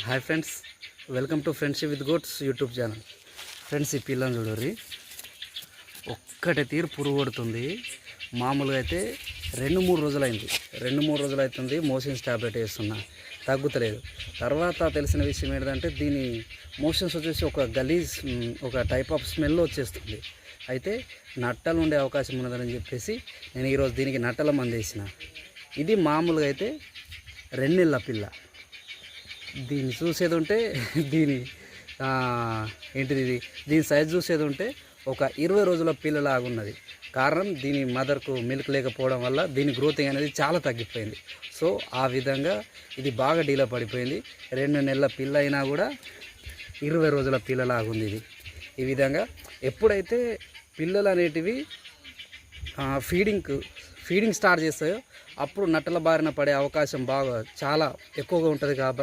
Hi friends welcome to friendship with goats YouTube channel friends ఈ పిల్లని చూడరి ఒక్కటే తీరు పురుగు పడుతుంది మామూలుగా అయితే రెండు మూడు రోజులైంది. రెండు మూడు రోజులు అవుతుంది మోషన్స్ ట్యాబ్లెట్ వేస్తున్నా. తగ్గుతలేదు. తర్వాత తెలిసిన విషయం ఏంటంటే దీని మోషన్స్ వచ్చేసి ఒక గలీజ్ ఒక టైప్ ఆఫ్ స్మెల్ వచ్చేస్తుంది. అయితే నట్టలు ఉండే అవకాశం ఉన్నదని చెప్పేసి నేను ఈరోజు దీనికి నట్టల మంది వేసిన. ఇది మామూలుగా అయితే రెండు నెలల పిల్ల. దీన్ని చూసేది ఉంటే దీని ఏంటిది ఇది? దీని సైజ్ చూసేది ఉంటే ఒక ఇరవై రోజుల పిల్లలాగా ఉన్నది కారణం దీని మదర్కు మిల్క్ లేకపోవడం వల్ల దీని గ్రోతింగ్ అనేది చాలా తగ్గిపోయింది. సో ఆ విధంగా ఇది బాగా డీలా పడిపోయింది. రెండు నెలల పిల్ల అయినా కూడా ఇరవై రోజుల పిల్లలాగా ఉంది ఇది. ఈ విధంగా ఎప్పుడైతే పిల్లలు అనేటివి ఫీడింగ్ ఫీడింగ్ స్టార్ట్ చేస్తాయో అప్పుడు నట్టల బారిన పడే అవకాశం బాగా చాలా ఎక్కువగా ఉంటుంది కాబట్టి